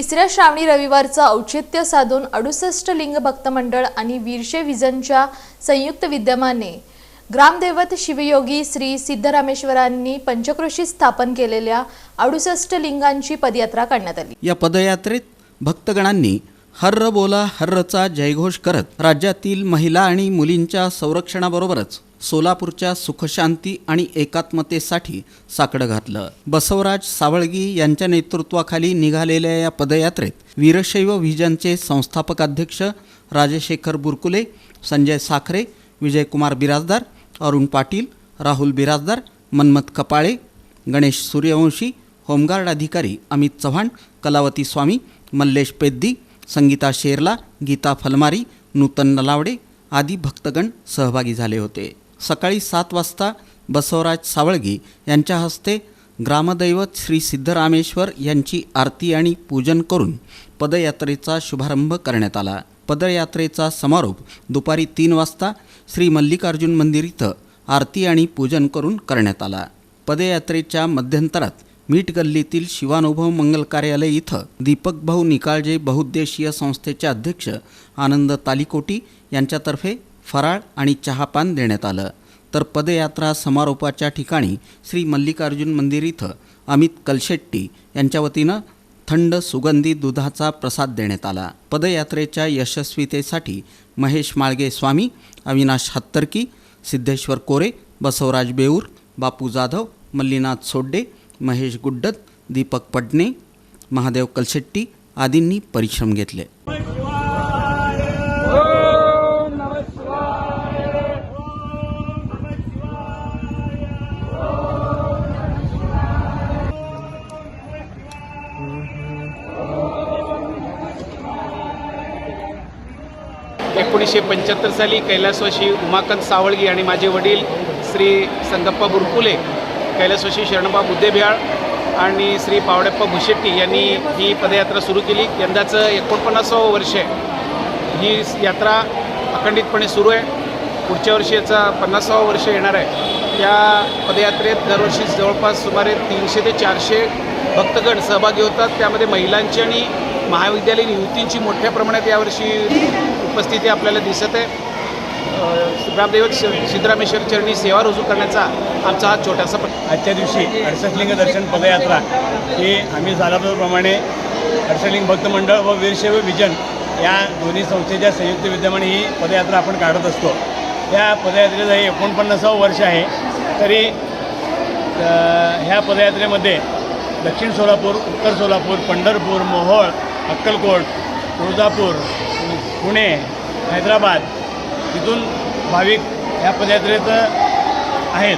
तिसऱ्या श्रावणी रविवारचं औचित्य साधून अडुसष्ट लिंग भक्त मंडळ आणि वीरशे विजनच्या संयुक्त विद्यमाने ग्रामदैवत शिवयोगी श्री सिद्धरामेश्वरांनी पंचकृषी स्थापन केलेल्या अडुसष्ट लिंगांची पदयात्रा काढण्यात आली. या पदयात्रेत भक्तगणांनी हर्र बोला हर्रचा जयघोष करत राज्यातील महिला आणि मुलींच्या संरक्षणाबरोबरच सोलापूरच्या सुखशांती आणि एकात्मतेसाठी साकडं घातलं. बसवराज सावळगी यांच्या नेतृत्वाखाली निघालेल्या या पदयात्रेत वीरशैव व्हिजनचे संस्थापक अध्यक्ष राजशेखर बुरकुले संजय साखरे विजयकुमार बिराजदार अरुण पाटील राहुल बिराजदार मन्मथ कपाळे गणेश सूर्यवंशी होमगार्ड अधिकारी अमित चव्हाण कलावती स्वामी मल्लेश पेद्दी संगीता शेरला गीता फलमारी नूतन नलावडे आदी भक्तगण सहभागी झाले होते. सकाळी सात वाजता बसवराज सावळगी यांच्या हस्ते ग्रामदैवत श्री सिद्धरामेश्वर यांची आरती आणि पूजन करून पदयात्रेचा शुभारंभ करण्यात आला. पदयात्रेचा समारोप दुपारी तीन वाजता श्री मल्लिकार्जुन मंदिर इथं आरती आणि पूजन करून करण्यात आला. पदयात्रेच्या मध्यंतरात मीठ गल्लीतील शिवानुभव मंगल कार्यालय इथं दीपक भाऊ निकाळजे बहुउद्देशीय संस्थेचे अध्यक्ष आनंद तालिकोटी यांच्यातर्फे फराळ आणि चहापान देण्यात आलं. तर पदयात्रा समारोपाच्या ठिकाणी श्री मल्लिकार्जुन मंदिर इथं अमित कलशेट्टी यांच्या वतीनं थंड सुगंधी दुधाचा प्रसाद देण्यात आला. पदयात्रेच्या यशस्वीतेसाठी महेश माळगे स्वामी अविनाश हत्तरकी सिद्धेश्वर कोरे बसवराज बेऊर बापू जाधव मल्लीनाथ सोड्डे महेश गुड्डत दीपक पडणे महादेव कलशेट्टी आदींनी परिश्रम घेतले. एकोणीसशे पंच्याहत्तर साली कैलासवाशी उमाकांत सावळगी आणि माझे वडील श्री संगप्पा बुरकुले कैलासवाशी शरणबा बुद्धेबिहाळ आणि श्री पावडेप्पा भुशेट्टी यांनी ही पदयात्रा सुरू केली. यंदाचं एकोणपन्नासावं वर्ष आहे. ही यात्रा अखंडितपणे सुरू आहे. पुढच्या वर्षी याचा पन्नासावं वर्ष येणार आहे. या पदयात्रेत दरवर्षी जवळपास सुमारे तीनशे ते चारशे भक्तगण सहभागी होतात. त्यामध्ये महिलांची आणि महाविद्यालयीन युवतींची मोठ्या प्रमाणात यावर्षी उपस्थिती आपल्याला दिसत आहे. अ, शि- सिद्धरामेश्वर चरणी सेवा रुजू करण्याचा आमचा हा छोटासा आजच्या दिवशी हर्षलिंग दर्शन पदयात्रा ही आम्ही झाल्याप्रमाणे हर्षलिंग भक्त मंडळ व वीरशैव विजन या दोन्ही संस्थेच्या संयुक्त विद्यमाने ही पदयात्रा आपण काढत असतो. या पदयात्रेचं हे एकोणपन्नासावं वर्ष आहे. तरी ह्या पदयात्रेमध्ये दक्षिण सोलापूर उत्तर सोलापूर पंढरपूर मोहोळ अक्कलकोट तुळजापूर पुणे हैदराबाद तिथून भाविक ह्या पदयात्रेचं आहेत.